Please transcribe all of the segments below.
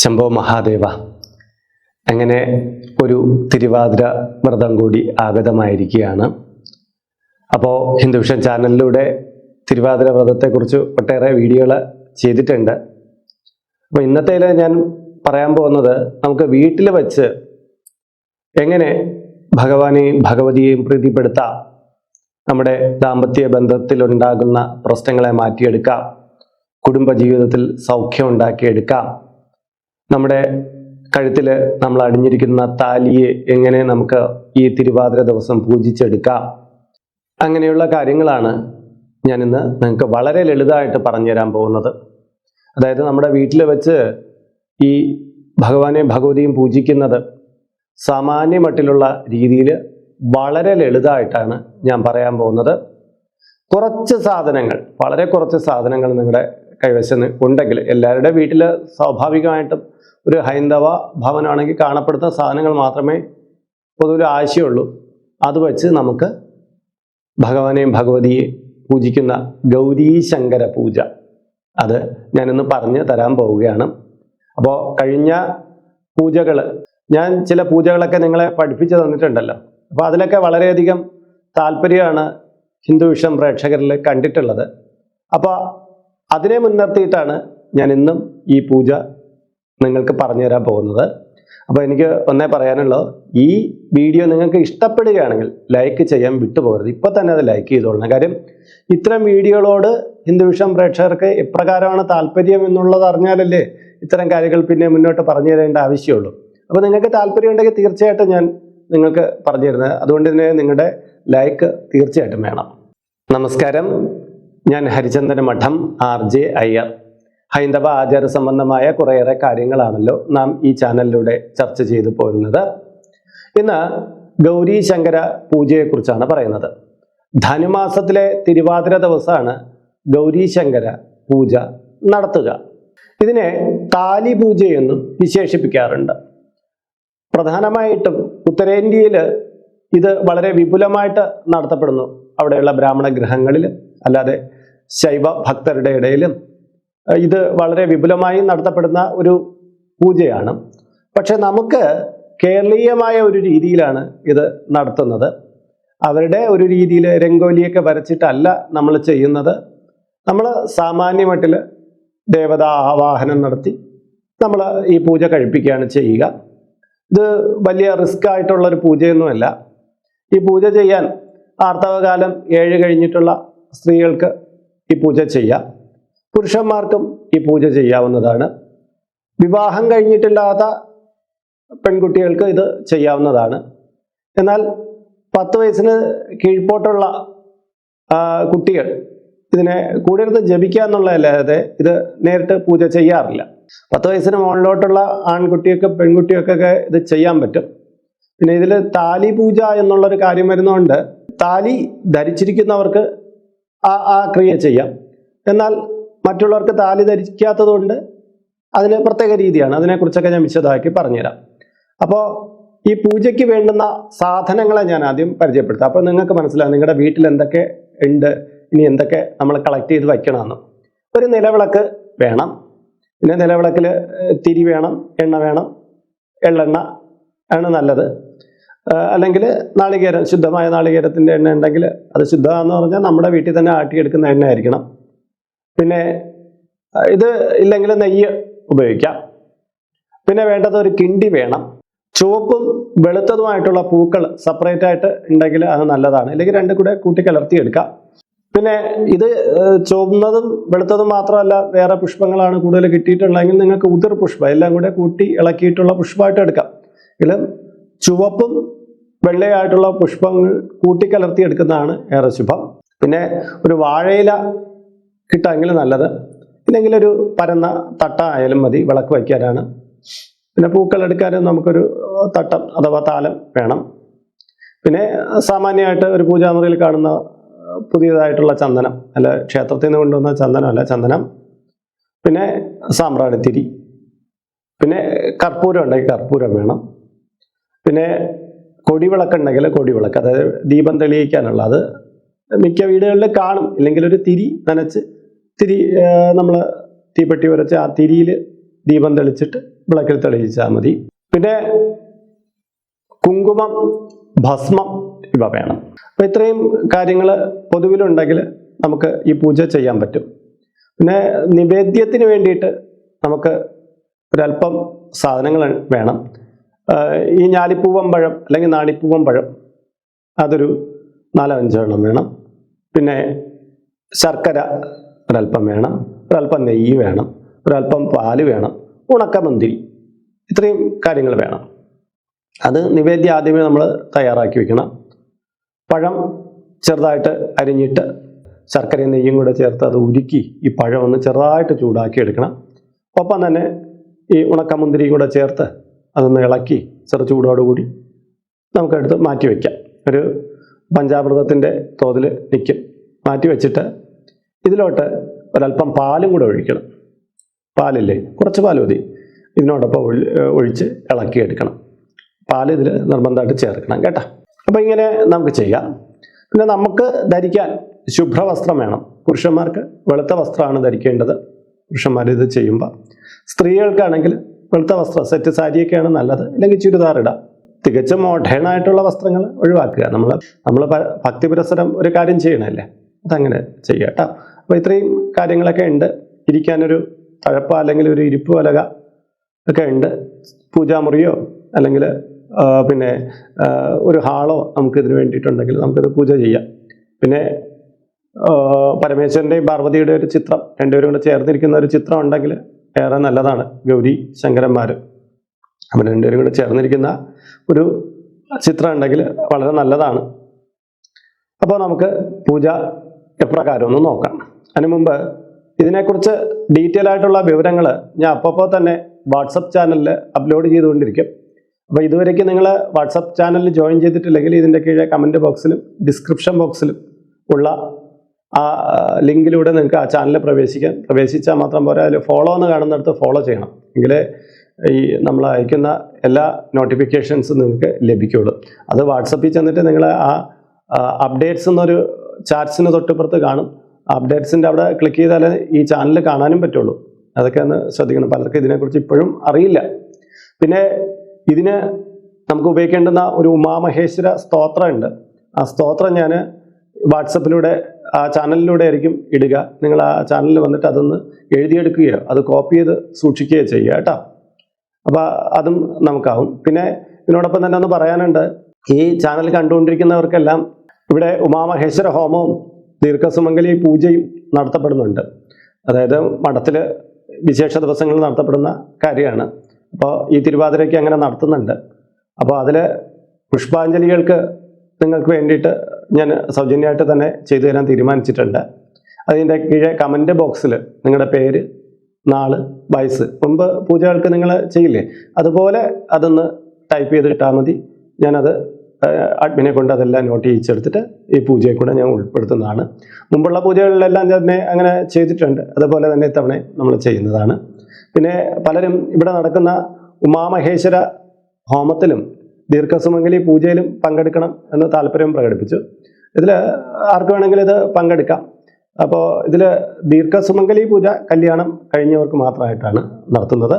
ശംഭോ മഹാദേവ. അങ്ങനെ ഒരു തിരുവാതിര വ്രതം കൂടി ആഗതമായിരിക്കുകയാണ്. അപ്പോൾ ഹിന്ദുഷൻ ചാനലിലൂടെ തിരുവാതിര വ്രതത്തെക്കുറിച്ച് ഒട്ടേറെ വീഡിയോകൾ ചെയ്തിട്ടുണ്ട്. അപ്പോൾ ഇന്നത്തേൽ ഞാൻ പറയാൻ പോകുന്നത് നമുക്ക് വീട്ടിൽ വച്ച് എങ്ങനെ ഭഗവാനെയും ഭഗവതിയെയും പ്രീതിപ്പെടുത്താം നമ്മുടെ ദാമ്പത്യ ബന്ധത്തിലുണ്ടാകുന്ന പ്രശ്നങ്ങളെ മാറ്റിയെടുക്കാം കുടുംബജീവിതത്തിൽ സൗഖ്യം ഉണ്ടാക്കിയെടുക്കാം നമ്മുടെ കഴുത്തിൽ നമ്മൾ അടിഞ്ഞിരിക്കുന്ന താലിയെ എങ്ങനെ നമുക്ക് ഈ തിരുവാതിര ദിവസം പൂജിച്ചെടുക്കാം? അങ്ങനെയുള്ള കാര്യങ്ങളാണ് ഞാനിന്ന് നിങ്ങൾക്ക് വളരെ ലളിതമായിട്ട് പറഞ്ഞു തരാൻ പോകുന്നത്. അതായത് നമ്മുടെ വീട്ടിൽ വെച്ച് ഈ ഭഗവാനെ ഭഗവതിയും പൂജിക്കുന്നത് സാമാന്യ മട്ടിലുള്ള രീതിയിൽ വളരെ ലളിതമായിട്ടാണ് ഞാൻ പറയാൻ പോകുന്നത്. കുറച്ച് സാധനങ്ങൾ വളരെ കുറച്ച് സാധനങ്ങൾ നിങ്ങളുടെ കൈവശം ഉണ്ടെങ്കിൽ എല്ലാവരുടെ വീട്ടിൽ സ്വാഭാവികമായിട്ടും ഒരു ഹൈന്ദവ ഭവനമാണെങ്കിൽ കാണപ്പെടുന്ന സാധനങ്ങൾ മാത്രമേ പൊതുവിൽ ആശയമുള്ളൂ അത് വച്ച് നമുക്ക് ഭഗവാനെയും ഭഗവതിയെ പൂജിക്കുന്ന ഗൗരീ ശങ്കര പൂജ. അത് ഞാനിന്ന് പറഞ്ഞ് തരാൻ പോവുകയാണ്. അപ്പോൾ കഴിഞ്ഞ പൂജകൾ ഞാൻ ചില പൂജകളൊക്കെ നിങ്ങളെ പഠിപ്പിച്ചു തന്നിട്ടുണ്ടല്ലോ. അപ്പോൾ അതിലൊക്കെ വളരെയധികം താല്പര്യമാണ് ഹിന്ദു വിഷം പ്രേക്ഷകരിൽ കണ്ടിട്ടുള്ളത്. അപ്പോൾ അതിനെ മുൻനിർത്തിയിട്ടാണ് ഞാൻ ഇന്നും ഈ പൂജ നിങ്ങൾക്ക് പറഞ്ഞു തരാൻ പോകുന്നത്. അപ്പോൾ എനിക്ക് ഒന്നേ പറയാനുള്ളത് ഈ വീഡിയോ നിങ്ങൾക്ക് ഇഷ്ടപ്പെടുകയാണെങ്കിൽ ലൈക്ക് ചെയ്യാൻ വിട്ടുപോകരുത്. ഇപ്പോൾ തന്നെ അത് ലൈക്ക് ചെയ്തോളണം. കാര്യം ഇത്തരം വീഡിയോകളോട് ഹിന്ദുവിഷം പ്രേക്ഷകർക്ക് എപ്രകാരമാണ് താല്പര്യം എന്നുള്ളത് അറിഞ്ഞാലല്ലേ ഇത്തരം കാര്യങ്ങൾ പിന്നെ മുന്നോട്ട് പറഞ്ഞു തരേണ്ട ആവശ്യമുള്ളൂ. അപ്പോൾ നിങ്ങൾക്ക് താല്പര്യം ഉണ്ടെങ്കിൽ തീർച്ചയായിട്ടും ഞാൻ നിങ്ങൾക്ക് പറഞ്ഞു തരുന്നത്. അതുകൊണ്ട് തന്നെ നിങ്ങളുടെ ലൈക്ക് തീർച്ചയായിട്ടും വേണം. നമസ്കാരം. ഞാൻ ഹരിചന്ദന മഠം ആർ ജെ അയ്യർ. ഹൈന്ദവ ആചാര സംബന്ധമായ കുറേയേറെ കാര്യങ്ങളാണല്ലോ നാം ഈ ചാനലിലൂടെ ചർച്ച ചെയ്തു പോരുന്നത് ഇന്ന് ഗൗരി ശങ്കര പൂജയെക്കുറിച്ചാണ് പറയുന്നത്. ധനുമാസത്തിലെ തിരുവാതിര ദിവസമാണ് ഗൗരി ശങ്കര പൂജ നടത്തുക. ഇതിനെ താലി പൂജയെന്നും വിശേഷിപ്പിക്കാറുണ്ട്. പ്രധാനമായിട്ടും ഉത്തരേന്ത്യയിൽ ഇത് വളരെ വിപുലമായിട്ട് നടത്തപ്പെടുന്നു. അവിടെയുള്ള ബ്രാഹ്മണ ഗ്രഹങ്ങളിൽ അല്ലാതെ ശൈവ ഭക്തരുടെ ഇടയിലും ഇത് വളരെ വിപുലമായി നടത്തപ്പെടുന്ന ഒരു പൂജയാണ്. പക്ഷെ നമുക്ക് കേരളീയമായ ഒരു രീതിയിലാണ് ഇത് നടത്തുന്നത്. അവരുടെ ഒരു രീതിയിൽ രംഗോലിയൊക്കെ വരച്ചിട്ടല്ല നമ്മൾ ചെയ്യുന്നത്. നമ്മൾ സാമാന്യമട്ടിൽ ദേവതാ ആവാഹനം നടത്തി നമ്മൾ ഈ പൂജ കഴിപ്പിക്കുകയാണ് ചെയ്യുക. ഇത് വലിയ റിസ്ക് ആയിട്ടുള്ള ഒരു പൂജയൊന്നുമല്ല. ഈ പൂജ ചെയ്യാൻ ആർത്തവകാലം ഏഴ് കഴിഞ്ഞിട്ടുള്ള സ്ത്രീകൾക്ക് ഈ പൂജ ചെയ്യാം. പുരുഷന്മാർക്കും ഈ പൂജ ചെയ്യാവുന്നതാണ്. വിവാഹം കഴിഞ്ഞിട്ടില്ലാത്ത പെൺകുട്ടികൾക്ക് ഇത് ചെയ്യാവുന്നതാണ്. എന്നാൽ പത്ത് വയസ്സിന് കീഴ്പോട്ടുള്ള കുട്ടികൾ ഇതിനെ കൂടെ ഇരുന്ന് ജപിക്കുക എന്നുള്ളതല്ലാതെ ഇത് നേരിട്ട് പൂജ ചെയ്യാറില്ല. പത്ത് വയസ്സിന് മുകളിലോട്ടുള്ള ആൺകുട്ടിയൊക്കെ പെൺകുട്ടിയൊക്കെ ഇത് ചെയ്യാൻ പറ്റും. പിന്നെ ഇതിൽ താലി പൂജ എന്നുള്ളൊരു കാര്യം വരുന്നതുകൊണ്ട് താലി ധരിച്ചിരിക്കുന്നവർക്ക് ആ ആ ക്രിയ ചെയ്യാം. എന്നാൽ മറ്റുള്ളവർക്ക് താലി ധരിക്കാത്തതുകൊണ്ട് അതിന് പ്രത്യേക രീതിയാണ്. അതിനെക്കുറിച്ചൊക്കെ ഞാൻ വിശദമാക്കി പറഞ്ഞുതരാം. അപ്പോൾ ഈ പൂജയ്ക്ക് വേണ്ടുന്ന സാധനങ്ങളെ ഞാൻ ആദ്യം പരിചയപ്പെടുത്താം. അപ്പോൾ നിങ്ങൾക്ക് മനസ്സിലാകും നിങ്ങളുടെ വീട്ടിൽ എന്തൊക്കെ ഉണ്ട് ഇനി എന്തൊക്കെ നമ്മൾ കളക്ട് ചെയ്ത് വയ്ക്കണമെന്ന്. ഒരു നിലവിളക്ക് വേണം. പിന്നെ നിലവിളക്കിൽ തിരി വേണം എണ്ണ വേണം എള്ളെണ്ണ ആണ് നല്ലത്. അല്ലെങ്കിൽ നാളികേരം ശുദ്ധമായ നാളികേരത്തിന്റെ എണ്ണ ഉണ്ടെങ്കിൽ അത് ശുദ്ധമാണെന്ന് പറഞ്ഞാൽ നമ്മുടെ വീട്ടിൽ തന്നെ ആട്ടിയെടുക്കുന്ന എണ്ണ ആയിരിക്കണം പിന്നെ ഇത് ഇല്ലെങ്കിൽ നെയ്യ് ഉപയോഗിക്കാം. പിന്നെ വേണ്ടത് ഒരു കിണ്ടി വേണം. ചുവപ്പും വെളുത്തതുമായിട്ടുള്ള പൂക്കൾ സെപ്പറേറ്റ് ആയിട്ട് ഉണ്ടെങ്കിൽ അത് നല്ലതാണ്. അല്ലെങ്കിൽ രണ്ടും കൂടെ കൂട്ടി കലർത്തിയെടുക്കാം പിന്നെ ഇത് ചുവന്നതും വെളുത്തതും മാത്രമല്ല വേറെ പുഷ്പങ്ങളാണ് കൂടുതൽ കിട്ടിയിട്ടുള്ളതെങ്കിൽ നിങ്ങൾക്ക് ഉതിർ പുഷ്പം എല്ലാം കൂടെ കൂട്ടി ഇളക്കിയിട്ടുള്ള പുഷ്പമായിട്ട് എടുക്കാം. എങ്കിലും ചുവപ്പും വെള്ളയായിട്ടുള്ള പുഷ്പങ്ങൾ കൂട്ടിക്കലർത്തി എടുക്കുന്നതാണ് ഏറെ ശുഭം. പിന്നെ ഒരു വാഴയില കിട്ടാമെങ്കിൽ നല്ലത്. ഇല്ലെങ്കിൽ ഒരു പരന്ന തട്ട ആയാലും മതി വിളക്ക് വയ്ക്കാനാണ്. പിന്നെ പൂക്കൾ എടുക്കാനും നമുക്കൊരു തട്ടം അഥവാ താലം വേണം. പിന്നെ സാമാന്യമായിട്ട് ഒരു പൂജാമുറിയിൽ കാണുന്ന പുതിയതായിട്ടുള്ള ചന്ദനം അല്ല ക്ഷേത്രത്തിൽ നിന്ന് കൊണ്ടുവന്ന ചന്ദനം അല്ല ചന്ദനം. പിന്നെ സാമ്പ്രാണിത്തിരി പിന്നെ കർപ്പൂരം ഉണ്ടെങ്കിൽ കർപ്പൂരം വേണം. പിന്നെ കൊടിവിളക്ക് ഉണ്ടെങ്കിൽ കൊടിവിളക്ക് അതായത് ദീപം തെളിയിക്കാനുള്ള അത് മിക്ക വീടുകളിൽ കാണും. ഇല്ലെങ്കിൽ ഒരു തിരി നനച്ച് തിരി നമ്മൾ തീപ്പെട്ടി ഉരച്ച് ആ തിരിയിൽ ദീപം തെളിച്ചിട്ട് വിളക്കിൽ തെളിയിച്ചാൽ മതി. പിന്നെ കുങ്കുമം ഭസ്മം ഇവ വേണം അപ്പം ഇത്രയും കാര്യങ്ങൾ പൊതുവിലുണ്ടെങ്കിൽ നമുക്ക് ഈ പൂജ ചെയ്യാൻ പറ്റും. പിന്നെ നിവേദ്യത്തിന് വേണ്ടിയിട്ട് നമുക്ക് ഒരല്പം സാധനങ്ങൾ വേണം. ഈ ഞാലിപ്പൂവൻ പഴം അല്ലെങ്കിൽ നാണിപ്പൂവൻ പഴം അതൊരു നാലോ അഞ്ചോ എണ്ണം വേണം. പിന്നെ ശർക്കര ഒരല്പം വേണം ഒരല്പം നെയ്യ് വേണം ഒരല്പം പാൽ വേണം ഉണക്കമന്തിരി ഇത്രയും കാര്യങ്ങൾ വേണം. അത് നിവേദ്യം ആദ്യമേ നമ്മൾ തയ്യാറാക്കി വെക്കണം. പഴം ചെറുതായിട്ട് അരിഞ്ഞിട്ട് ശർക്കരയും നെയ്യും കൂടെ ചേർത്ത് അത് ഉരുക്കി ഈ പഴം ഒന്ന് ചെറുതായിട്ട് ചൂടാക്കി എടുക്കണം. ഒപ്പം തന്നെ ഈ ഉണക്കമുന്തിരിയും കൂടെ ചേർത്ത് അതൊന്ന് ഇളക്കി ചെറു ചൂടോടുകൂടി നമുക്കെടുത്ത് മാറ്റി വയ്ക്കാം ഒരു പഞ്ചാമൃതത്തിന്റെ തോതിൽ നിൽക്കും മാറ്റി വെച്ചിട്ട് ഇതിലോട്ട് ഒരല്പം പാലും കൂടെ ഒഴിക്കണം. പാലില്ലേ? കുറച്ച് പാൽ മതി. ഇതിനോടൊപ്പം ഒഴി ഒഴിച്ച് ഇളക്കിയെടുക്കണം. പാൽ ഇതിൽ നിർബന്ധമായിട്ട് ചേർക്കണം കേട്ടോ. അപ്പോൾ ഇങ്ങനെ നമുക്ക് ചെയ്യാം. പിന്നെ നമുക്ക് ധരിക്കാൻ ശുഭ്രവസ്ത്രം വേണം. പുരുഷന്മാർക്ക് വെളുത്ത വസ്ത്രമാണ് ധരിക്കേണ്ടത്. പുരുഷന്മാർ ഇത് ചെയ്യുമ്പോൾ സ്ത്രീകൾക്കാണെങ്കിൽ വെളുത്ത വസ്ത്രം സെറ്റ് സാരിയൊക്കെയാണ് നല്ലത്. അല്ലെങ്കിൽ ചുരിദാർ ഇടാം. തികച്ചും മോഡേൺ ആയിട്ടുള്ള വസ്ത്രങ്ങൾ ഒഴിവാക്കുക. നമ്മൾ നമ്മൾ ഭക്തി പുരസരം ഒരു കാര്യം ചെയ്യണമല്ലേ അതങ്ങനെ ചെയ്യുക കേട്ടോ അപ്പോൾ ഇത്രയും കാര്യങ്ങളൊക്കെ ഉണ്ട്. ഇരിക്കാനൊരു തഴപ്പ അല്ലെങ്കിൽ ഒരു ഇരിപ്പ് വലക ഒക്കെ ഉണ്ട്. പൂജാമുറിയോ അല്ലെങ്കിൽ പിന്നെ ഒരു ഹാളോ നമുക്ക് ഇതിന് വേണ്ടിയിട്ടുണ്ടെങ്കിൽ നമുക്കിത് പൂജ ചെയ്യാം. പിന്നെ പരമേശ്വരന്റെയും പാർവതിയുടെ ഒരു ചിത്രം രണ്ടുപേരും കൂടെ ചേർന്നിരിക്കുന്ന ഒരു ചിത്രം ഉണ്ടെങ്കിൽ ഏറെ നല്ലതാണ്. ഗൗരി ശങ്കരന്മാർ അവർ രണ്ടുപേരും കൂടെ ചേർന്നിരിക്കുന്ന ഒരു ചിത്രം ഉണ്ടെങ്കിൽ വളരെ നല്ലതാണ്. അപ്പോൾ നമുക്ക് പൂജ എപ്രകാരം ഒന്ന് നോക്കാം. അതിനു മുമ്പ് ഇതിനെക്കുറിച്ച് ഡീറ്റെയിൽ ആയിട്ടുള്ള വിവരങ്ങൾ ഞാൻ അപ്പോൾ തന്നെ വാട്സപ്പ് ചാനലിൽ അപ്ലോഡ് ചെയ്തുകൊണ്ടിരിക്കും. അപ്പോൾ ഇതുവരേക്ക് നിങ്ങൾ വാട്സപ്പ് ചാനലിൽ ജോയിൻ ചെയ്തിട്ടില്ലെങ്കിൽ ഇതിന്റെ കീഴെ കമന്റ് ബോക്സിലും ഡിസ്ക്രിപ്ഷൻ ബോക്സിലും ഉള്ള ആ ലിങ്കിലൂടെ നിങ്ങൾക്ക് ആ ചാനലിൽ പ്രവേശിക്കാൻ പ്രവേശിച്ചാൽ മാത്രം പോരാ അതിൽ ഫോളോ എന്ന് കാണുന്നിടത്ത് ഫോളോ ചെയ്യണം. എങ്കിലേ ഈ നമ്മൾ അയക്കുന്ന എല്ലാ നോട്ടിഫിക്കേഷൻസും നിങ്ങൾക്ക് ലഭിക്കുള്ളൂ. അത് വാട്സപ്പിൽ ചെന്നിട്ട് നിങ്ങൾ ആ അപ്ഡേറ്റ്സ് എന്നൊരു ചാറ്റ്സിന് തൊട്ടിപ്പുറത്ത് കാണും. അപ്ഡേറ്റ്സിന്റെ അവിടെ ക്ലിക്ക് ചെയ്താലേ ഈ ചാനൽ കാണാനും പറ്റുള്ളൂ. അതൊക്കെ ഒന്ന് ശ്രദ്ധിക്കണം. പലർക്കും ഇതിനെക്കുറിച്ച് ഇപ്പോഴും അറിയില്ല. പിന്നെ ഇതിന് നമുക്ക് ഉപയോഗിക്കേണ്ടുന്ന ഒരു ഉമാമഹേശ്വര സ്തോത്രമുണ്ട്. ആ സ്തോത്രം ഞാൻ വാട്സപ്പിലൂടെ ആ ചാനലിലൂടെ ആയിരിക്കും ഇടുക. നിങ്ങൾ ആ ചാനലിൽ വന്നിട്ട് അതൊന്ന് എഴുതിയെടുക്കുകയോ അത് കോപ്പി ചെയ്ത് സൂക്ഷിക്കുകയോ ചെയ്യുക കേട്ടോ. അപ്പോൾ അതും നമുക്കാവും. പിന്നെ ഇതിനോടൊപ്പം തന്നെ ഒന്ന് പറയാനുണ്ട്. ഈ ചാനൽ കണ്ടുകൊണ്ടിരിക്കുന്നവർക്കെല്ലാം ഇവിടെ ഉമാമഹേശ്വര ഹോമവും ദീർഘസുമംഗലി പൂജയും നടത്തപ്പെടുന്നുണ്ട്. അതായത് മഠത്തിൽ വിശേഷ ദിവസങ്ങളിൽ നടത്തപ്പെടുന്ന കാര്യമാണ്. അപ്പോൾ ഈ തിരുവാതിരയ്ക്ക് അങ്ങനെ നടത്തുന്നുണ്ട്. അപ്പോൾ അതിൽ പുഷ്പാഞ്ജലികൾക്ക് നിങ്ങൾക്ക് വേണ്ടിയിട്ട് ഞാൻ സൗജന്യമായിട്ട് തന്നെ ചെയ്തു തരാൻ തീരുമാനിച്ചിട്ടുണ്ട്. അതിന്റെ കീഴെ കമന്റ് ബോക്സിൽ നിങ്ങളുടെ പേര് നാൾ വയസ്സ് മുമ്പ് പൂജകൾക്ക് നിങ്ങൾ ചെയ്യില്ലേ? അതുപോലെ അതൊന്ന് ടൈപ്പ് ചെയ്തിട്ടാൽ മതി. ഞാനത് അഡ്മിനെ കൊണ്ട് അതെല്ലാം നോട്ട് ചെയ്യിച്ചെടുത്തിട്ട് ഈ പൂജയെ കൂടെ ഞാൻ ഉൾപ്പെടുത്തുന്നതാണ്. മുമ്പുള്ള പൂജകളിലെല്ലാം തന്നെ അങ്ങനെ ചെയ്തിട്ടുണ്ട്. അതുപോലെ തന്നെ ഇത്തവണ നമ്മൾ ചെയ്യുന്നതാണ്. പിന്നെ പലരും ഇവിടെ നടക്കുന്ന ഉമാമഹേശ്വര ഹോമത്തിലും ദീർഘസുമംഗലി പൂജയിലും പങ്കെടുക്കണം എന്ന് താല്പര്യം പ്രകടിപ്പിച്ചു. ഇതിൽ ആർക്ക് വേണമെങ്കിലും ഇത് പങ്കെടുക്കാം. അപ്പോൾ ഇതിൽ ദീർഘസുമംഗലി പൂജ കല്യാണം കഴിഞ്ഞവർക്ക് മാത്രമായിട്ടാണ് നടത്തുന്നത്.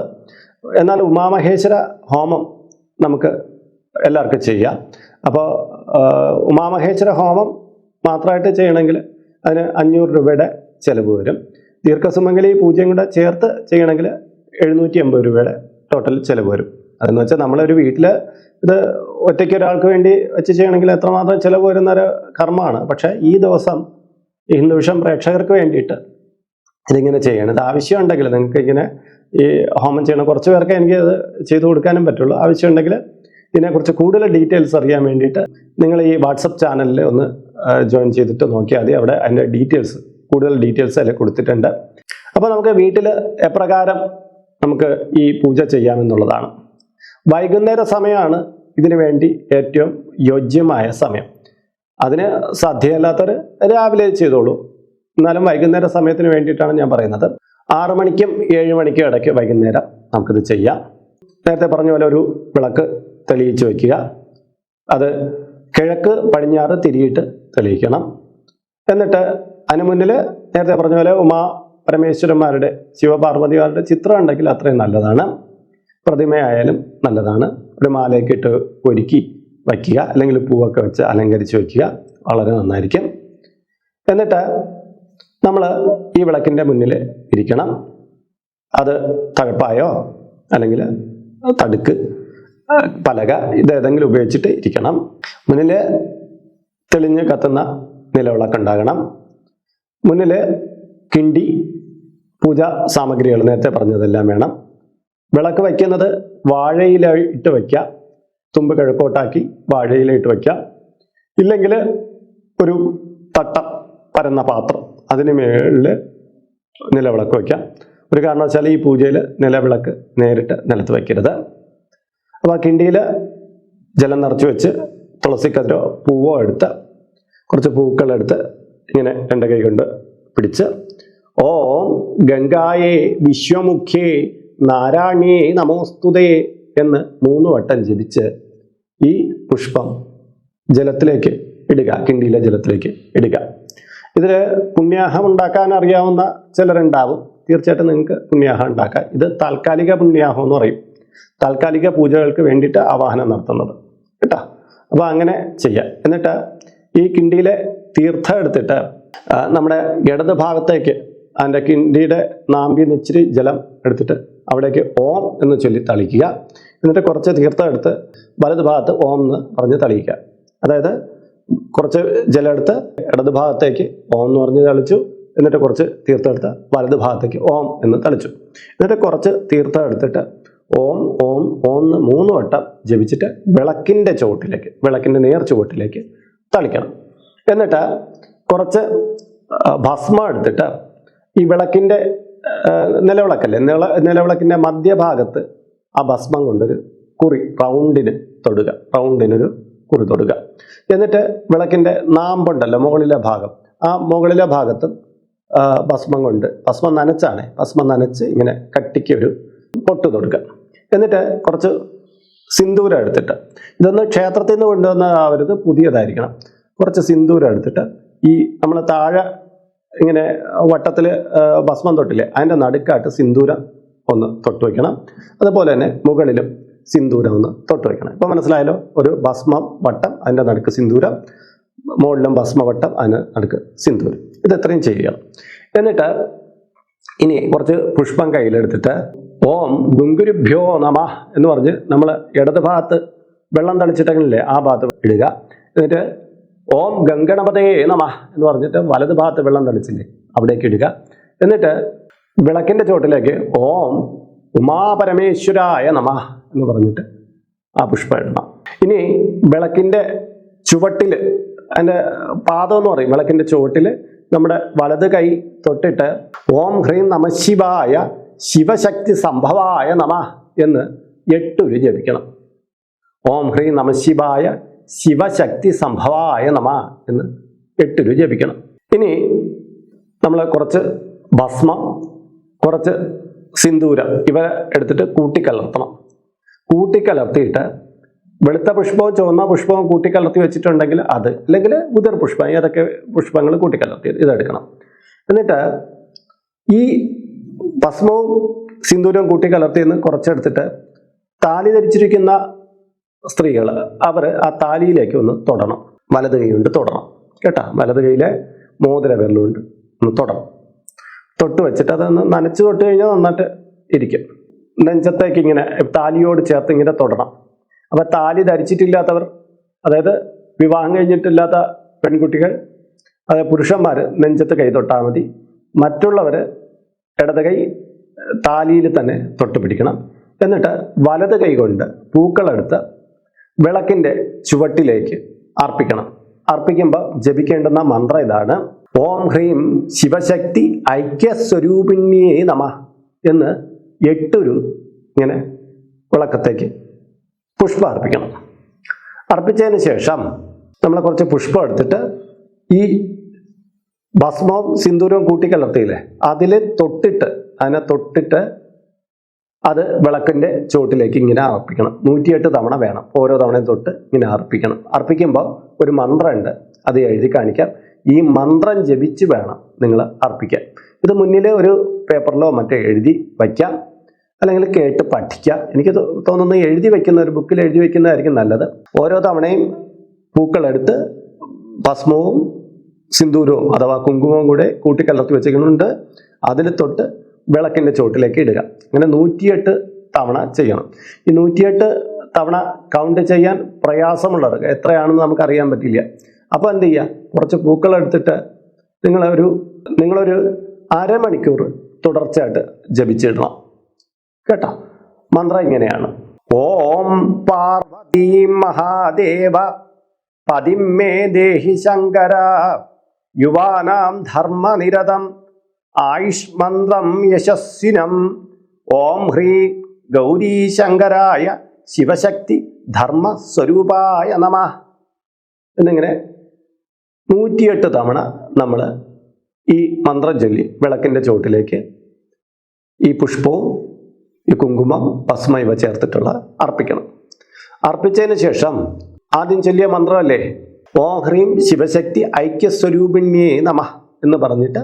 എന്നാൽ ഉമാമഹേശ്വര ഹോമം നമുക്ക് എല്ലാവർക്കും ചെയ്യാം. അപ്പോൾ ഉമാമഹേശ്വര ഹോമം മാത്രമായിട്ട് ചെയ്യണമെങ്കിൽ അതിന് അഞ്ഞൂറ് രൂപയുടെ ചിലവ് വരും. ദീർഘസുമംഗലി പൂജയും കൂടെ ചേർത്ത് ചെയ്യണമെങ്കിൽ എഴുന്നൂറ്റി അമ്പത് രൂപയുടെ ടോട്ടൽ ചിലവ് വരും. അതെന്ന് വെച്ചാൽ നമ്മളൊരു വീട്ടിൽ ഇത് ഒറ്റയ്ക്ക് ഒരാൾക്ക് വേണ്ടി വെച്ച് ചെയ്യണമെങ്കിൽ എത്രമാത്രം ചിലവ് വരുന്ന ഒരു കർമ്മമാണ്. പക്ഷേ ഈ ദിവസം ഹിന്ദുവിഷം പ്രേക്ഷകർക്ക് വേണ്ടിയിട്ട് ഇതിങ്ങനെ ചെയ്യണം. ഇത് ആവശ്യമുണ്ടെങ്കിൽ നിങ്ങൾക്ക് ഇങ്ങനെ ഈ ഹോമം ചെയ്യണം. കുറച്ച് പേർക്ക് എനിക്ക് അത് ചെയ്തു കൊടുക്കാനും പറ്റുള്ളൂ. ആവശ്യമുണ്ടെങ്കിൽ ഇതിനെക്കുറിച്ച് കൂടുതൽ ഡീറ്റെയിൽസ് അറിയാൻ വേണ്ടിയിട്ട് നിങ്ങൾ ഈ വാട്സപ്പ് ചാനലിൽ ഒന്ന് ജോയിൻ ചെയ്തിട്ട് നോക്കിയാൽ മതി. അവിടെ അതിന്റെ ഡീറ്റെയിൽസ് കൂടുതൽ ഡീറ്റെയിൽസ് അതിൽ കൊടുത്തിട്ടുണ്ട്. അപ്പോൾ നമുക്ക് വീട്ടിൽ എപ്രകാരം നമുക്ക് ഈ പൂജ ചെയ്യാമെന്നുള്ളതാണ്. വൈകുന്നേര സമയമാണ് ഇതിനു വേണ്ടി ഏറ്റവും യോജ്യമായ സമയം. അതിന് സാധ്യമല്ലാത്തവർ രാവിലെ ചെയ്തോളൂ. എന്നാലും വൈകുന്നേര സമയത്തിന് വേണ്ടിയിട്ടാണ് ഞാൻ പറയുന്നത്. ആറു മണിക്കും ഏഴ് മണിക്കും ഇടയ്ക്ക് വൈകുന്നേരം നമുക്കിത് ചെയ്യാം. നേരത്തെ പറഞ്ഞ പോലെ ഒരു വിളക്ക് തെളിയിച്ച് വയ്ക്കുക. അത് കിഴക്ക് പടിഞ്ഞാറ് തിരിയിട്ട് തെളിയിക്കണം. എന്നിട്ട് അതിന് മുന്നിൽ നേരത്തെ പറഞ്ഞ പോലെ ഉമാ പരമേശ്വരന്മാരുടെ ശിവപാർവതിമാരുടെ ചിത്രം ഉണ്ടെങ്കിൽ അത്രയും നല്ലതാണ്. പ്രതിമയായാലും നല്ലതാണ്. ഒരു മാലയൊക്കെ ഇട്ട് ഒരുക്കി വയ്ക്കുക. അല്ലെങ്കിൽ പൂവൊക്കെ വെച്ച് അലങ്കരിച്ച് വയ്ക്കുക. വളരെ നന്നായിരിക്കും. എന്നിട്ട് നമ്മൾ ഈ വിളക്കിന്റെ മുന്നിൽ ഇരിക്കണം. അത് തഴപ്പായോ? അല്ലെങ്കിൽ തടുക്ക്? പലക ഇത് ഏതെങ്കിലും ഉപയോഗിച്ചിട്ട് ഇരിക്കണം. മുന്നിൽ തെളിഞ്ഞ് കത്തുന്ന നിലവിളക്ക് ഉണ്ടാകണം. മുന്നിൽ കിണ്ടി പൂജാ സാമഗ്രികൾ നേരത്തെ പറഞ്ഞതെല്ലാം വേണം. വിളക്ക് വയ്ക്കുന്നത് വാഴയില ഇട്ട് വയ്ക്കുക. തുമ്പ് കിഴക്കോട്ടാക്കി വാഴയില ഇട്ട് വയ്ക്കുക. ഇല്ലെങ്കിൽ ഒരു തട്ട പരന്ന പാത്രം അതിന് മേളിൽ നിലവിളക്ക് വയ്ക്കാം ഒരു കാരണവശാൽ ഈ പൂജയിൽ നിലവിളക്ക് നേരിട്ട് നിലത്ത് വയ്ക്കരുത്. അപ്പോൾ ആ കിണ്ടിയിൽ ജലം നിറച്ച് വെച്ച് തുളസിക്കതിരോ പൂവോ എടുത്ത് കുറച്ച് പൂക്കളെടുത്ത് ഇങ്ങനെ രണ്ട് കൈ കൊണ്ട് പിടിച്ച് ഓം ഗംഗായേ വിശ്വമുഖ്യേ നാരായണേ നമോസ്തുതേ എന്ന് മൂന്ന് വട്ടം ജപിച്ച് ഈ പുഷ്പം ജലത്തിലേക്ക് ഇടുക കിണ്ടിയിലെ ജലത്തിലേക്ക് ഇടുക. ഇതിൽ പുണ്യാഹം ഉണ്ടാക്കാൻ അറിയാവുന്ന ചിലരുണ്ടാവും. തീർച്ചയായിട്ടും നിങ്ങൾക്ക് പുണ്യാഹം ഉണ്ടാക്കാം. ഇത് താൽക്കാലിക പുണ്യാഹം എന്ന് പറയും. താൽക്കാലിക പൂജകൾക്ക് വേണ്ടിയിട്ട് ആവാഹനം നടത്തുന്നത്. കേട്ടോ? അപ്പോൾ അങ്ങനെ ചെയ്യാം. എന്നിട്ട് ഈ കിണ്ടിയിലെ തീർത്ഥം എടുത്തിട്ട് നമ്മുടെ ഇടത് ഭാഗത്തേക്ക് അതിന്റെ കിണ്ടിയുടെ നാമ്പി നിച്ചിരി ജലം എടുത്തിട്ട് അവിടേക്ക് ഓം എന്ന് ചൊല്ലി തളിക്കുക. എന്നിട്ട് കുറച്ച് തീർത്ഥം എടുത്ത് വലത് ഭാഗത്ത് ഓം എന്ന് പറഞ്ഞ് തളിക്കുക. അതായത് കുറച്ച് ജലം എടുത്ത് ഇടത് ഭാഗത്തേക്ക് ഓം എന്ന് പറഞ്ഞ് തളിച്ചു. എന്നിട്ട് കുറച്ച് തീർത്ഥം എടുത്ത് വലത് ഭാഗത്തേക്ക് ഓം എന്ന് തളിച്ചു. എന്നിട്ട് കുറച്ച് തീർത്ഥം എടുത്തിട്ട് ഓം ഓം ഓം എന്ന് മൂന്ന് വട്ടം ജപിച്ചിട്ട് വിളക്കിന്റെ ചുവട്ടിലേക്ക് വിളക്കിന്റെ നേർ ചുവട്ടിലേക്ക് തളിക്കണം. എന്നിട്ട് കുറച്ച് ഭസ്മ എടുത്തിട്ട് ഈ വിളക്കിന്റെ നിലവിളക്കല്ലേ നില നിലവിളക്കിന്റെ മധ്യഭാഗത്ത് ആ ഭസ്മം കൊണ്ടൊരു കുറി റൗണ്ടിന് തൊടുക റൗണ്ടിനൊരു കുറി തൊടുക. എന്നിട്ട് വിളക്കിന്റെ നാമ്പുണ്ടല്ലോ മുകളിലെ ഭാഗം. ആ മുകളിലെ ഭാഗത്തും ഭസ്മം കൊണ്ട് ഭസ്മം നനച്ചാണ് ഭസ്മം നനച്ച് ഇങ്ങനെ കട്ടിക്ക് ഒരു പൊട്ട് തൊടുക്കുക എന്നിട്ട് കുറച്ച് സിന്ദൂരം എടുത്തിട്ട്. ഇതൊന്ന് ക്ഷേത്രത്തിൽ നിന്ന് കൊണ്ടുവന്നതാവരുത് പുതിയതായിരിക്കണം. കുറച്ച് സിന്ദൂരം എടുത്തിട്ട് ഈ നമ്മൾ താഴെ ഇങ്ങനെ വട്ടത്തിൽ ഭസ്മം തൊട്ടില്ലേ അതിന്റെ നടുക്കായിട്ട് സിന്ദൂരം ഒന്ന് തൊട്ട് വയ്ക്കണം അതുപോലെ തന്നെ മുകളിലും സിന്ദൂരം ഒന്ന് തൊട്ട് വയ്ക്കണം ഇപ്പം മനസ്സിലായല്ലോ? ഒരു ഭസ്മം വട്ടം അതിന്റെ നടുക്ക് സിന്ദൂരം മുകളിലും ഭസ്മവട്ടം അതിന് നടുക്ക് സിന്ദൂരം. ഇത് എത്രയും ചെയ്യുക. എന്നിട്ട് ഇനി കുറച്ച് പുഷ്പം കയ്യിലെടുത്തിട്ട് ഓം ഗുങ്കുരുഭ്യോ നമ എന്ന് പറഞ്ഞ് നമ്മൾ ഇടത് ഭാഗത്ത് വെള്ളം തളിച്ചിട്ടെങ്കിലേ ആ ഭാഗത്ത് ഇടുക. എന്നിട്ട് ഓം ഗംഗണപതേ നമ എന്ന് പറഞ്ഞിട്ട് വലത് ഭാഗത്ത് വെള്ളം തളിച്ചില്ലേ അവിടേക്ക് ഇടുക. എന്നിട്ട് വിളക്കിന്റെ ചോട്ടിലേക്ക് ഓം ഉമാപരമേശ്വരായ നമ എന്ന് പറഞ്ഞിട്ട് ആ പുഷ്പം ഇടണം. ഇനി വിളക്കിന്റെ ചുവട്ടിൽ അതിന്റെ പാദം എന്ന് പറയും. വിളക്കിന്റെ ചുവട്ടിൽ നമ്മുടെ വലത് കൈ തൊട്ടിട്ട് ഓം ഹ്രീം നമശിവായ ശിവശക്തി സംഭവായ നമ എന്ന് എട്ടുരു ജപിക്കണം. ഓം ഹ്രീം നമശിവായ ശിവശക്തി സംഭവായ നമ എന്ന് എട്ടുരു ജപിക്കണം. ഇനി നമ്മൾ കുറച്ച് ഭസ്മം കുറച്ച് സിന്ദൂരം ഇവ എടുത്തിട്ട് കൂട്ടിക്കലർത്തണം. കൂട്ടിക്കലർത്തിയിട്ട് വെളുത്ത പുഷ്പവും ചുവന്ന പുഷ്പവും കൂട്ടിക്കലർത്തി വെച്ചിട്ടുണ്ടെങ്കിൽ അത് അല്ലെങ്കിൽ ഉദർ പുഷ്പം ഏതൊക്കെ പുഷ്പങ്ങൾ കൂട്ടിക്കലർത്തി ഇതെടുക്കണം എന്നിട്ട് ഈ ഭസ്മവും സിന്ദൂരവും കൂട്ടി കലർത്തിന്ന് കുറച്ചെടുത്തിട്ട് താലി ധരിച്ചിരിക്കുന്ന സ്ത്രീകൾ അവർ ആ താലിയിലേക്ക് ഒന്ന് തൊടണം. വലത് കൈ കൊണ്ട് തൊടണം. കേട്ടാ? വലത് കൈയിലെ മോതിര വിരലുകൊണ്ട് ഒന്ന് തൊടണം. തൊട്ട് വെച്ചിട്ട് അതൊന്ന് നനച്ച് തൊട്ട് കഴിഞ്ഞാൽ നന്നായിട്ട് ഇരിക്കും. നെഞ്ചത്തേക്ക് ഇങ്ങനെ താലിയോട് ചേർത്ത് ഇങ്ങനെ തൊടണം. അപ്പം താലി ധരിച്ചിട്ടില്ലാത്തവർ അതായത് വിവാഹം കഴിഞ്ഞിട്ടില്ലാത്ത പെൺകുട്ടികൾ അതായത് പുരുഷന്മാർ നെഞ്ചത്ത് കൈ തൊട്ടാൽ മതി. മറ്റുള്ളവർ ഇടത് കൈ താലിയിൽ തന്നെ തൊട്ട് പിടിക്കണം. എന്നിട്ട് വലത് കൈ കൊണ്ട് പൂക്കളെടുത്ത് വിളക്കിന്റെ ചുവട്ടിലേക്ക് അർപ്പിക്കണം. അർപ്പിക്കുമ്പോൾ ജപിക്കേണ്ടുന്ന മന്ത്രം ഇതാണ് ഓം ഹ്രീം ശിവശക്തി ഐക്യസ്വരൂപിണ്യേ നമ എന്ന് എട്ടൊരു ഇങ്ങനെ വിളക്കത്തേക്ക് പുഷ്പം അർപ്പിക്കണം. അർപ്പിച്ചതിന് ശേഷം നമ്മൾ കുറച്ച് പുഷ്പം എടുത്തിട്ട് ഈ ഭസ്മവും സിന്ദൂരവും കൂട്ടിക്കലർത്തിയില്ലേ? അതിൽ തൊട്ടിട്ട് അതിനെ തൊട്ടിട്ട് അത് വിളക്കിന്റെ ചുവട്ടിലേക്ക് ഇങ്ങനെ അർപ്പിക്കണം. നൂറ്റിയെട്ട് തവണ വേണം. ഓരോ തവണയും തൊട്ട് ഇങ്ങനെ അർപ്പിക്കണം. അർപ്പിക്കുമ്പോൾ ഒരു മന്ത്രമുണ്ട്. അത് എഴുതി കാണിക്കാം. ഈ മന്ത്രം ജപിച്ച് വേണം നിങ്ങൾ അർപ്പിക്കാൻ. ഇത് മുന്നിൽ ഒരു പേപ്പറിലോ മറ്റോ എഴുതി വയ്ക്കാം. അല്ലെങ്കിൽ കേട്ട് പഠിക്കാം. എനിക്ക് തോന്നുന്നു എഴുതി വയ്ക്കുന്ന ഒരു ബുക്കിൽ എഴുതി വയ്ക്കുന്നതായിരിക്കും നല്ലത്. ഓരോ തവണയും പൂക്കളെടുത്ത് ഭസ്മവും സിന്ദൂരവും അഥവാ കുങ്കുമവും കൂടെ കൂട്ടിക്കലർത്തി വെച്ചിരിക്കുന്നുണ്ട്. അതിൽ തൊട്ട് വിളക്കിന്റെ ചോട്ടിലേക്ക് ഇടുക. അങ്ങനെ നൂറ്റിയെട്ട് തവണ ചെയ്യണം. ഈ നൂറ്റിയെട്ട് തവണ കൗണ്ട് ചെയ്യാൻ പ്രയാസമുള്ളവർക്ക് എത്രയാണെന്ന് നമുക്ക് അറിയാൻ പറ്റില്ല. അപ്പോൾ എന്ത് ചെയ്യുക കുറച്ച് പൂക്കൾ എടുത്തിട്ട് നിങ്ങളൊരു നിങ്ങളൊരു അരമണിക്കൂർ തുടർച്ചയായിട്ട് ജപിച്ചിടണം. കേട്ടോ? മന്ത്രം ഇങ്ങനെയാണ്. ഓം പാർവതി മഹാദേവ പതിമേ ദേഹി ശങ്കര. യുവാനാം ധർമ്മനിരതം ആയുഷ്മന്ത്രം യശസ്വിനം ഓം ഹ്രീ ഗൗരീശങ്കരായ ശിവശക്തി ധർമ്മസ്വരൂപായ നമ. എന്നിങ്ങനെ നൂറ്റിയെട്ട് തവണ നമ്മൾ ഈ മന്ത്രം ചൊല്ലി വിളക്കിന്റെ ചുവട്ടിലേക്ക് ഈ പുഷ്പവും ഈ കുങ്കുമം ഭസ്മ ഇവ ചേർത്തിട്ടുള്ള അർപ്പിക്കണം. അർപ്പിച്ചതിന് ശേഷം ആദ്യം ചൊല്ലിയ മന്ത്രമല്ലേ? ഓം ഹ്രീം ശിവശക്തി ഐക്യസ്വരൂപിണ്യേ നമ എന്ന് പറഞ്ഞിട്ട്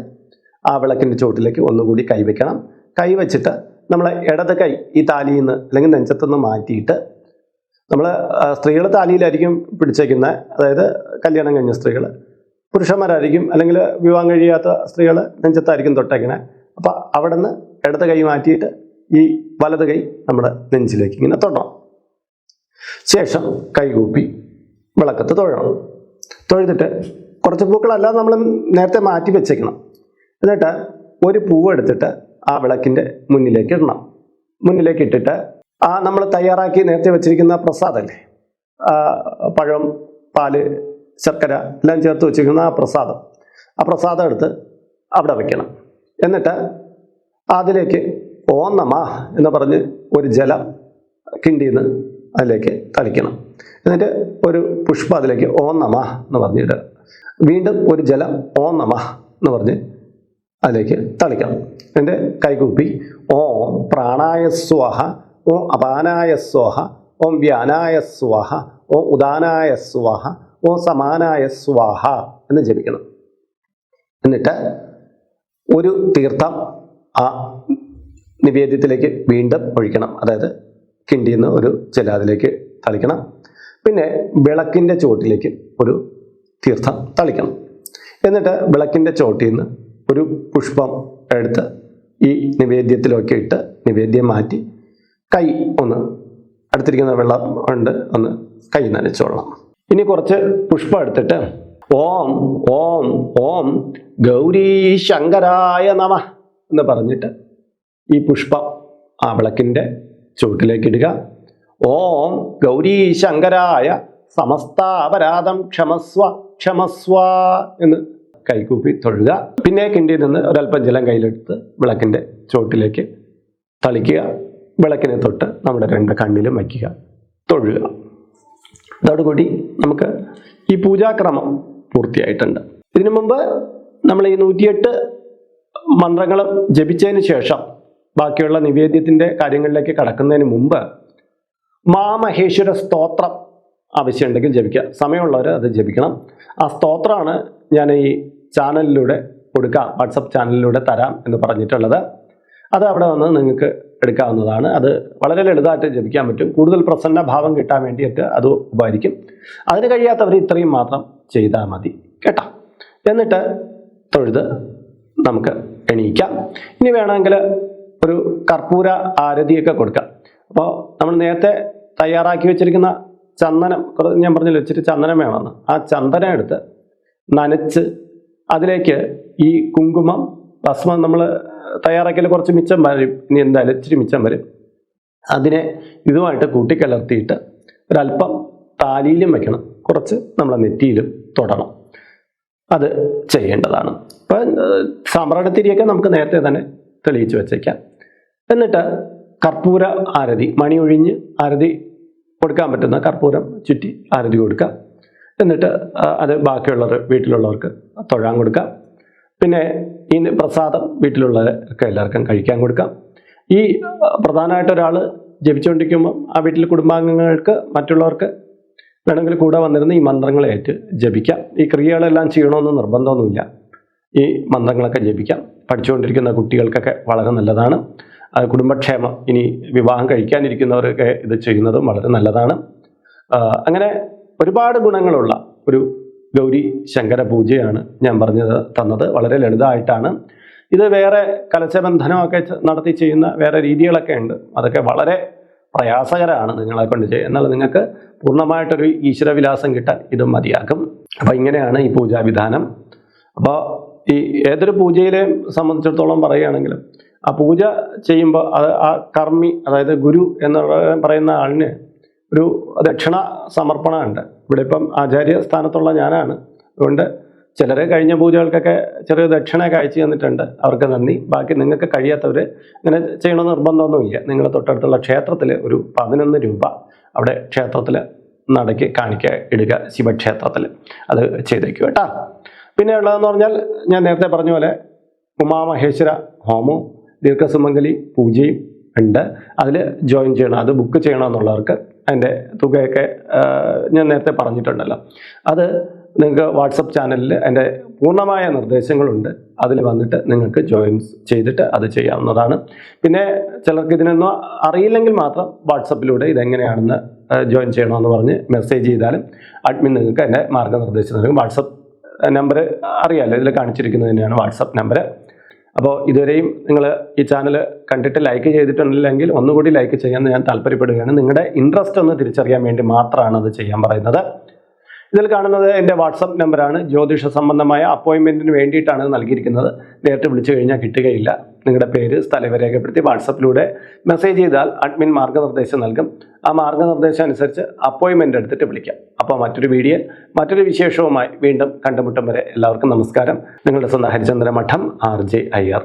ആ വിളക്കിന്റെ ചുവട്ടിലേക്ക് ഒന്നുകൂടി കൈവയ്ക്കണം കൈവച്ചിട്ട് നമ്മൾ ഇടത് കൈ ഈ താലിയിൽ നിന്ന് അല്ലെങ്കിൽ നെഞ്ചത്തുനിന്ന് മാറ്റിയിട്ട് നമ്മൾ സ്ത്രീകൾ താലിയിലായിരിക്കും പിടിച്ചേക്കുന്നത് അതായത് കല്യാണം കഴിഞ്ഞ സ്ത്രീകൾ പുരുഷന്മാരായിരിക്കും അല്ലെങ്കിൽ വിവാഹം കഴിയാത്ത സ്ത്രീകൾ നെഞ്ചത്തായിരിക്കും തൊട്ടേക്കണേ അപ്പോൾ അവിടെ നിന്ന് ഇടത് കൈ മാറ്റിയിട്ട് ഈ വലത് കൈ നമ്മുടെ നെഞ്ചിലേക്ക് ഇങ്ങനെ തൊടണം. ശേഷം കൈകൂപ്പി വിളക്കത്ത് തൊഴണം. തൊഴുതിട്ട് കുറച്ച് പൂക്കളെല്ലാം നമ്മൾ നേരത്തെ മാറ്റി വെച്ചേക്കണം. എന്നിട്ട് ഒരു പൂവ് എടുത്തിട്ട് ആ വിളക്കിന്റെ മുന്നിലേക്ക് ഇടണം. മുന്നിലേക്ക് ഇട്ടിട്ട് ആ നമ്മൾ തയ്യാറാക്കി നേരത്തെ വെച്ചിരിക്കുന്ന പ്രസാദല്ലേ? പഴം പാൽ ശർക്കര എല്ലാം ചേർത്ത് വെച്ചിരിക്കുന്ന ആ പ്രസാദം. ആ പ്രസാദം എടുത്ത് അവിടെ വെക്കണം. എന്നിട്ട് അതിലേക്ക് ഓം നമ എന്ന് പറഞ്ഞ് ഒരു ജലം കിണ്ടിന്ന് അതിലേക്ക് തളിക്കണം. എന്നിട്ട് ഒരു പുഷ്പ അതിലേക്ക് ഓം നമ എന്ന് പറഞ്ഞിട്ട് വീണ്ടും ഒരു ജലം ഓം നമ എന്ന് പറഞ്ഞ് അതിലേക്ക് തളിക്കണം എന്നിട്ട് കൈകൂപ്പി. ഓം പ്രാണായ സ്വാഹ ഓം അപാനായ സ്വാഹ ഓം വ്യാനായ സ്വാഹ ഓം ഉദാനായ സ്വാഹ ഓം സമാനായ സ്വാഹ എന്ന് ജപിക്കണം. എന്നിട്ട് ഒരു തീർത്ഥം ആ നിവേദ്യത്തിലേക്ക് വീണ്ടും ഒഴിക്കണം. അതായത് കിണ്ടിയിൽ നിന്ന് ഒരു ജലം അതിലേക്ക് തളിക്കണം. പിന്നെ വിളക്കിന്റെ ചുവട്ടിലേക്ക് ഒരു തീർത്ഥം തളിക്കണം. എന്നിട്ട് വിളക്കിന്റെ ചുവട്ടിൽ നിന്ന് ഒരു പുഷ്പം എടുത്ത് ഈ നിവേദ്യത്തിലൊക്കെ ഇട്ട് നിവേദ്യം മാറ്റി കൈ ഒന്ന് അടുത്തിരിക്കുന്ന വെള്ളം ഉണ്ട് ഒന്ന് കൈ നനച്ചോളണം. ഇനി കുറച്ച് പുഷ്പം എടുത്തിട്ട് ഓം ഓം ഓം ഗൗരീ ശങ്കരായ നമ എന്ന് പറഞ്ഞിട്ട് ഈ പുഷ്പം ആ വിളക്കിന്റെ ചുവട്ടിലേക്ക് ഇടുക. ഓം ഗൗരീ ശങ്കരായ സമസ്താപരാധം ക്ഷമസ്വ ക്ഷമസ്വ എന്ന് കൈകൂപ്പി തൊഴുക. പിന്നെ കിണ്ടിയിൽ നിന്ന് ഒരല്പം ജലം കയ്യിലെടുത്ത് വിളക്കിന്റെ ചോട്ടിലേക്ക് തളിക്കുക. വിളക്കിനെ തൊട്ട് നമ്മുടെ രണ്ട് കണ്ണിലും വയ്ക്കുക. തൊഴുക. അതോടുകൂടി നമുക്ക് ഈ പൂജാക്രമം പൂർത്തിയായിട്ടുണ്ട്. ഇതിനു മുമ്പ് നമ്മൾ ഈ നൂറ്റിയെട്ട് മന്ത്രങ്ങളും ജപിച്ചതിന് ശേഷം ബാക്കിയുള്ള നിവേദ്യത്തിന്റെ കാര്യങ്ങളിലേക്ക് കടക്കുന്നതിന് മുമ്പ് മാമഹേശ്വര സ്തോത്രം ആവശ്യമുണ്ടെങ്കിൽ ജപിക്കുക. സമയമുള്ളവർ അത് ജപിക്കണം. ആ സ്തോത്രമാണ് ഞാൻ ഈ ചാനലിലൂടെ കൊടുക്കാം വാട്സപ്പ് ചാനലിലൂടെ തരാം എന്ന് പറഞ്ഞിട്ടുള്ളത്. അത് അവിടെ വന്ന് നിങ്ങൾക്ക് എടുക്കാവുന്നതാണ്. അത് വളരെ ലളിതമായിട്ട് ജപിക്കാൻ പറ്റും. കൂടുതൽ പ്രസന്ന ഭാവം കിട്ടാൻ വേണ്ടിയിട്ട് അത് ഉപകരിക്കും. അതിന് കഴിയാത്തവർ ഇത്രയും മാത്രം ചെയ്താൽ മതി. കേട്ടോ? എന്നിട്ട് തൊഴുത് നമുക്ക് എണീക്കാം. ഇനി വേണമെങ്കിൽ ഒരു കർപ്പൂര ആരതിയൊക്കെ കൊടുക്കാം. അപ്പോൾ നമ്മൾ നേരത്തെ തയ്യാറാക്കി വെച്ചിരിക്കുന്ന ചന്ദനം ഞാൻ പറഞ്ഞില്ല ഇച്ചിരി ചന്ദനം വേണമെന്ന്. ആ ചന്ദനം എടുത്ത് നനച്ച് അതിലേക്ക് ഈ കുങ്കുമം ഭസ്മം നമ്മൾ തയ്യാറാക്കിയാൽ കുറച്ച് മിച്ചം വരും. ഇനി എന്തായാലും ഇച്ചിരി മിച്ചം വരും. അതിനെ ഇതുമായിട്ട് കൂട്ടിക്കലർത്തിയിട്ട് ഒരല്പം താലിയിലും വെക്കണം. കുറച്ച് നമ്മളെ നെറ്റിയിലും തൊടണം. അത് ചെയ്യേണ്ടതാണ്. ഇപ്പം സമരണത്തിരിയൊക്കെ നമുക്ക് നേരത്തെ തന്നെ തെളിയിച്ച് വെച്ചേക്കാം. എന്നിട്ട് കർപ്പൂര ആരതി മണിയൊഴിഞ്ഞ് ആരതി കൊടുക്കാൻ പറ്റുന്ന കർപ്പൂരം ചുറ്റി ആരതി കൊടുക്കുക. എന്നിട്ട് അത് ബാക്കിയുള്ളവർ വീട്ടിലുള്ളവർക്ക് തൊഴാൻ കൊടുക്കാം പിന്നെ ഈ പ്രസാദം വീട്ടിലുള്ളവർക്ക് എല്ലാവർക്കും കഴിക്കാൻ കൊടുക്കാം. ഈ പ്രധാനമായിട്ട് ഒരാൾ ജപിച്ചുകൊണ്ടിരിക്കുമ്പോൾ ആ വീട്ടിലെ കുടുംബാംഗങ്ങൾക്ക് മറ്റുള്ളവർക്ക് വേണമെങ്കിൽ കൂടെ വന്നിരുന്ന് ഈ മന്ത്രങ്ങളെ ഏറ്റ് ജപിക്കാം. ഈ ക്രിയകളെല്ലാം ചെയ്യണമെന്ന് നിർബന്ധമൊന്നുമില്ല. ഈ മന്ത്രങ്ങളൊക്കെ ജപിക്കാം. പഠിച്ചുകൊണ്ടിരിക്കുന്ന കുട്ടികൾക്കൊക്കെ വളരെ നല്ലതാണ്. കുടുംബക്ഷേമം ഇനി വിവാഹം കഴിക്കാനിരിക്കുന്നവരൊക്കെ ഇത് ചെയ്യുന്നതും വളരെ നല്ലതാണ്. അങ്ങനെ ഒരുപാട് ഗുണങ്ങളുള്ള ഒരു ഗൗരി ശങ്കര പൂജയാണ് ഞാൻ പറഞ്ഞത് തന്നത്. വളരെ ലളിതമായിട്ടാണ്. ഇത് വേറെ കലശബന്ധനമൊക്കെ നടത്തി ചെയ്യുന്ന വേറെ രീതികളൊക്കെ ഉണ്ട്. അതൊക്കെ വളരെ പ്രയാസകരമാണ് നിങ്ങളെ കൊണ്ട് ചെയ്യുക എന്നാൽ നിങ്ങൾക്ക് പൂർണമായിട്ടൊരു ഈശ്വരവിലാസം കിട്ടാൻ ഇത് മതിയാക്കും അപ്പോൾ ഇങ്ങനെയാണ് ഈ പൂജാവിധാനം. അപ്പോൾ ഈ ഏതൊരു പൂജയിലെയും സംബന്ധിച്ചിടത്തോളം പറയുകയാണെങ്കിലും ആ പൂജ ചെയ്യുമ്പോൾ അത് ആ കർമ്മി അതായത് ഗുരു എന്ന് പറയുന്ന ആളിന് ഒരു ദക്ഷിണ സമർപ്പണമുണ്ട്. ഇവിടെ ഇപ്പം ആചാര്യ സ്ഥാനത്തുള്ള ഞാനാണ്. അതുകൊണ്ട് ചിലർ കഴിഞ്ഞ പൂജകൾക്കൊക്കെ ചെറിയ ദക്ഷിണയൊക്കെ അയച്ചു തന്നിട്ടുണ്ട്. അവർക്ക് നന്ദി. ബാക്കി നിങ്ങൾക്ക് കഴിയാത്തവർ ഇങ്ങനെ ചെയ്യണമെന്ന് നിർബന്ധമൊന്നുമില്ല. നിങ്ങൾ തൊട്ടടുത്തുള്ള ക്ഷേത്രത്തിൽ ഒരു പതിനൊന്ന് രൂപ അവിടെ ക്ഷേത്രത്തിൽ നടക്കി കാണിക്കുക ഇടുക ശിവക്ഷേത്രത്തിൽ അത് ചെയ്തേക്കും കേട്ടോ. പിന്നെ ഉള്ളതെന്ന് പറഞ്ഞാൽ ഞാൻ നേരത്തെ പറഞ്ഞ പോലെ ഉമാമഹേശ്വര ഹോമവും ദീർഘസുമംഗലി പൂജയും ഉണ്ട്. അതിൽ ജോയിൻ ചെയ്യണം. അത് ബുക്ക് ചെയ്യണമെന്നുള്ളവർക്ക് അതിന്റെ തുകയൊക്കെ ഞാൻ നേരത്തെ പറഞ്ഞിട്ടുണ്ടല്ലോ. അത് നിങ്ങൾക്ക് വാട്സപ്പ് ചാനലിൽ അതിന്റെ പൂർണമായ നിർദ്ദേശങ്ങളുണ്ട്. അതിൽ വന്നിട്ട് നിങ്ങൾക്ക് ജോയിൻ ചെയ്തിട്ട് അത് ചെയ്യാവുന്നതാണ്. പിന്നെ ചിലർക്ക് ഇതിനൊന്നും അറിയില്ലെങ്കിൽ മാത്രം വാട്സപ്പിലൂടെ ഇതെങ്ങനെയാണെന്ന് ജോയിൻ ചെയ്യണമെന്ന് പറഞ്ഞ് മെസ്സേജ് ചെയ്താലും അഡ്മിൻ നിങ്ങൾക്ക് അതിന്റെ മാർഗനിർദ്ദേശം നൽകും. വാട്സപ്പ് നമ്പർ അറിയാമല്ലോ ഇതിൽ കാണിച്ചിരിക്കുന്നത് തന്നെയാണ് വാട്സപ്പ് നമ്പർ അപ്പോൾ ഇതുവരെയും നിങ്ങൾ ഈ ചാനൽ കണ്ടിട്ട് ലൈക്ക് ചെയ്തിട്ടുണ്ടെങ്കിൽ ഒന്നുകൂടി ലൈക്ക് ചെയ്യാൻ ഞാൻ താല്പര്യപ്പെടുകയാണ്. നിങ്ങളുടെ ഇൻട്രസ്റ്റ് ഒന്ന് തിരിച്ചറിയാൻ വേണ്ടി മാത്രമാണ് അത് ചെയ്യാൻ പറയുന്നത്. ഇതിൽ കാണുന്നത് എന്റെ വാട്സപ്പ് നമ്പറാണ് ജ്യോതിഷ സംബന്ധമായ അപ്പോയിൻമെന്റിന് വേണ്ടിയിട്ടാണ് നൽകിയിരിക്കുന്നത്. നേരിട്ട് വിളിച്ചു കഴിഞ്ഞാൽ കിട്ടുകയില്ല. നിങ്ങളുടെ പേര് സ്ഥലം രേഖപ്പെടുത്തി വാട്സപ്പിലൂടെ മെസ്സേജ് ചെയ്താൽ അഡ്മിൻ മാർഗനിർദ്ദേശം നൽകും. ആ മാർഗനിർദ്ദേശം അനുസരിച്ച് അപ്പോയിൻമെന്റ് എടുത്തിട്ട് വിളിക്കാം. അപ്പോൾ മറ്റൊരു വീഡിയോ മറ്റൊരു വിശേഷവുമായി വീണ്ടും കണ്ടുമുട്ടും വരെ എല്ലാവർക്കും നമസ്കാരം. നിങ്ങളുടെ സ്വന്തം ഹരിചന്ദ്ര മഠം ആർ ജെ അയ്യർ